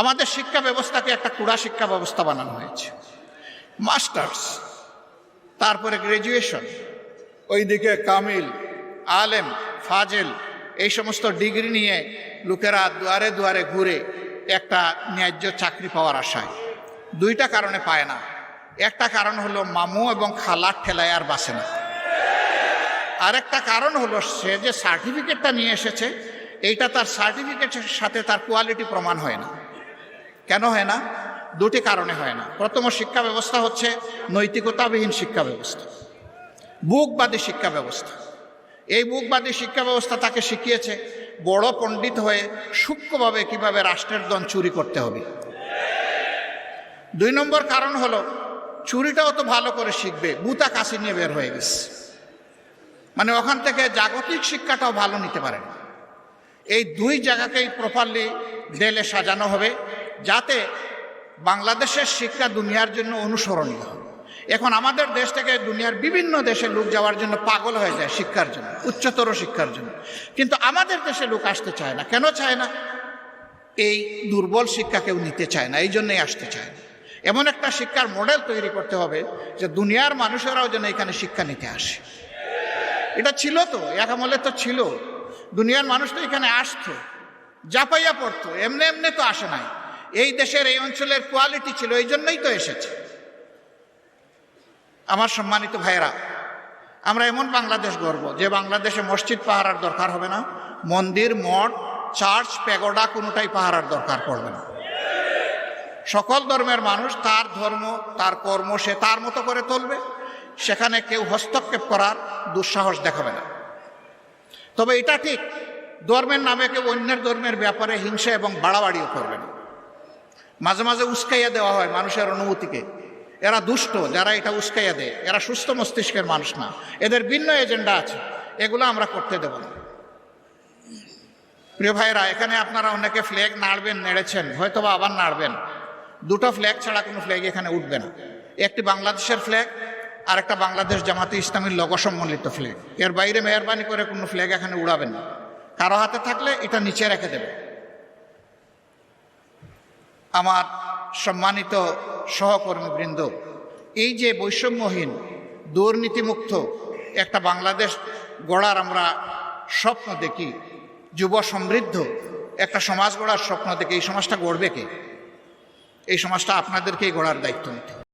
আমাদের শিক্ষা ব্যবস্থাকে একটা কুড়া শিক্ষা ব্যবস্থা বানানো হয়েছে। মাস্টার্স তারপরে গ্র্যাজুয়েশন ওইদিকে কামিল, আলেম, ফাজেল, এই সমস্ত ডিগ্রি নিয়ে লোকেরা দুয়ারে দুয়ারে ঘুরে একটা ন্যায্য চাকরি পাওয়ার আশায়। দুইটা কারণে পায় না। একটা কারণ হলো মামু এবং খালার ঠেলায় আর বাসে না। আরেকটা কারণ হলো সে যে সার্টিফিকেটটা নিয়ে এসেছে, এইটা তার সার্টিফিকেটের সাথে তার কোয়ালিটি প্রমাণ হয় না। কেন হয় না? দুটি কারণে হয় না। প্রথম শিক্ষা ব্যবস্থা হচ্ছে নৈতিকতাবিহীন শিক্ষা ব্যবস্থা। বুকবাদী শিক্ষা ব্যবস্থা। এই বুকবাদী শিক্ষা ব্যবস্থা তাকে শিখিয়েছে বড় পণ্ডিত হয়ে সূক্ষ্মভাবে কীভাবে রাষ্ট্রের দন চুরি করতে হবে। দুই নম্বর কারণ হলো, চুরিটাও তো ভালো করে শিখবে, বুতা কাশি নিয়ে বের হয়ে গেছে। মানে ওখান থেকে জাগতিক শিক্ষাটাও ভালো নিতে পারে না। এই দুই জায়গাকেই প্রপারলি দেলে সাজানো হবে। যাতে বাংলাদেশের শিক্ষা দুনিয়ার জন্য অনুসরণীয় এখন আমাদের দেশ থেকে দুনিয়ার বিভিন্ন দেশে লোক যাওয়ার জন্য পাগল হয়ে যায় শিক্ষার জন্য, উচ্চতর শিক্ষার জন্য। কিন্তু আমাদের দেশে লোক আসতে চায় না। কেন চায় না? এই দুর্বল শিক্ষা কেউ নিতে চায় না, এই জন্যই আসতে চায় না। এমন একটা শিক্ষার মডেল তৈরি করতে হবে যে দুনিয়ার মানুষেরাও যেন এখানে শিক্ষা নিতে আসে। এটা ছিল তো, এক আমলে তো ছিল। দুনিয়ার মানুষ তো এখানে আসতো জাপাইয়া পড়তো, এমনি এমনি তো আসে নাই। এই দেশের এই অঞ্চলের কোয়ালিটি ছিল, এই জন্যই তো এসেছে। আমার সম্মানিত ভাইয়েরা, আমরা এমন বাংলাদেশ গর্ব, যে বাংলাদেশে মসজিদ পাহারার দরকার হবে না, মন্দির, মঠ চার্চ প্যাগোডা, কোনোটাই পাহারার দরকার পড়বে না। সকল ধর্মের মানুষ তার ধর্ম, তার কর্ম সে তার মতো করে তুলবে সেখানে কেউ হস্তক্ষেপ করার দুঃসাহস দেখাবে না। তবে এটা ঠিক, ধর্মের নামে কেউ অন্যের ধর্মের ব্যাপারে হিংসা এবং বাড়াবাড়িও করবে না। মাঝে মাঝে উস্কাইয়া দেওয়া হয় মানুষের অনুভূতিকে। এরা দুষ্ট, যারা এটা উস্কাইয়া দেয়। এরা সুস্থ মস্তিষ্কের মানুষ না। এদের ভিন্ন এজেন্ডা আছে। এগুলো আমরা করতে দেব না। প্রিয় ভাইরা এখানে আপনারা অনেকে ফ্ল্যাগ নাড়বেন, নেড়েছেন। হয়তো বা আবার নাড়বেন। দুটো ফ্ল্যাগ ছাড়া কোনো ফ্ল্যাগ এখানে উঠবে না। একটি বাংলাদেশের ফ্ল্যাগ আর একটা বাংলাদেশ জামাতে ইসলামীর লগ সম্বলিত ফ্ল্যাগ এর বাইরে মেহরবানি করে কোনো ফ্ল্যাগ এখানে উড়াবেন না। কারও হাতে থাকলে এটা নিচে রেখে দেবে। আমার সম্মানিত সহকর্মীবৃন্দ, এই যে বৈষম্যহীন, দুর্নীতিমুক্ত একটা বাংলাদেশ গড়ার আমরা স্বপ্ন দেখি, যুব সমৃদ্ধ একটা সমাজ গড়ার স্বপ্ন দেখি এই সমাজটা গড়বে কে এই সমাজটা আপনাদেরকেই গড়ার দায়িত্ব নিতে।